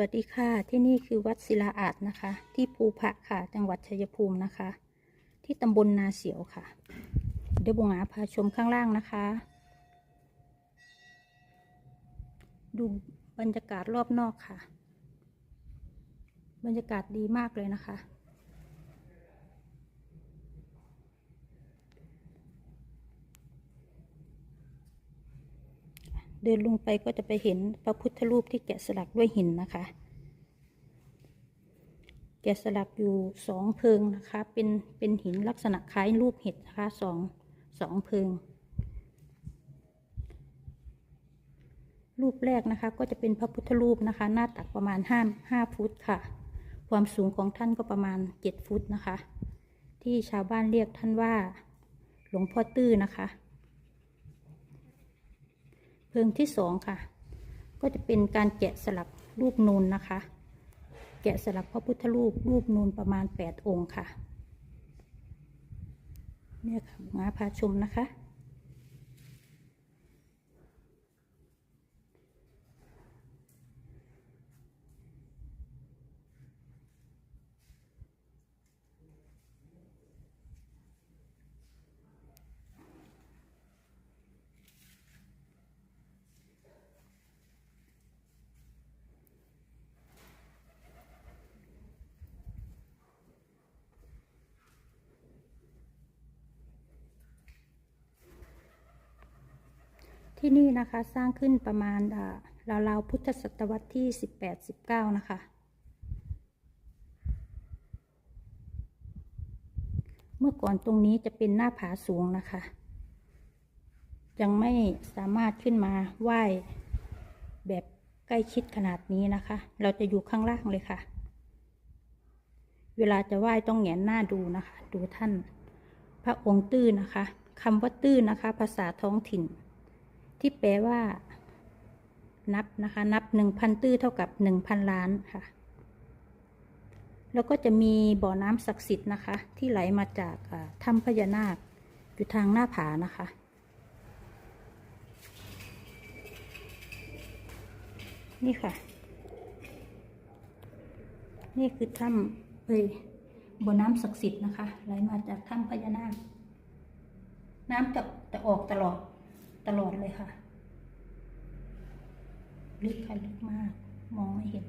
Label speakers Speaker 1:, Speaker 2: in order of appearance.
Speaker 1: วัสดีค่ะ ที่นี่คือวัดศิลาอาดนะคะ ที่ภูพระค่ะ จังหวัดชัยภูมินะคะ ที่ตำบลนาเสียวค่ะ เดี๋ยวบงหาพาชมข้างล่างนะคะ ดูบรรยากาศรอบนอกค่ะ บรรยากาศดีมากเลยนะคะ เดินลงไปก็จะไปเห็นพระพุทธรูปที่แกะสลักด้วยหินนะคะ แกะสลักอยู่สองเพิงนะคะ เป็นเป็นหินลักษณะคล้ายรูปเห็ดนะคะสองสองเพิง รูปแรกนะคะก็จะเป็นพระพุทธรูปนะคะ หน้าตักประมาณห้าห้าฟุตค่ะ ความสูงของท่านก็ประมาณเจ็ดฟุตนะคะ ที่ชาวบ้านเรียกท่านว่าหลวงพ่อตื้อนะคะ เพลิงที่สองค่ะ ก็จะเป็นการแกะสลักรูปนูนนะคะ แกะสลักพระพุทธรูปรูปนูนประมาณแปดองค์ค่ะเนี่ยค่ะมาพาชมนะคะ ที่นี่นะคะสร้างขึ้นประมาณอ่าราวๆพุทธศตวรรษที่สิบแปดสิบเก้านะคะ เมื่อก่อนตรงนี้จะเป็นหน้าผาสูงนะคะ ยังไม่สามารถขึ้นมาไหว้แบบใกล้ชิดขนาดนี้นะคะ เราจะอยู่ข้างล่างเลยค่ะ เวลาจะไหว้ต้องแหงนหน้าดูนะคะ ดูท่าน พระองค์ตื้อนะคะคำว่าตื้อนะคะ ภาษาท้องถิ่น ที่แปลว่า นับนะคะ นับหนึ่งพันตื้อเท่ากับหนึ่งพันล้านค่ะ แล้วก็จะมีบ่อน้ำศักดิ์สิทธิ์นะคะ ที่ไหลมาจากถ้ำพญานาคอยู่ทางหน้าผานะคะนี่ค่ะ นี่คือถ้ำเอ้ยบ่อน้ำศักดิ์สิทธิ์นะคะ ไหลมาจากถ้ำพญานาค น้ำจะจะออกตลอด ตลอดเลยค่ะ ลึกค่ะลึกมาก มองไม่เห็น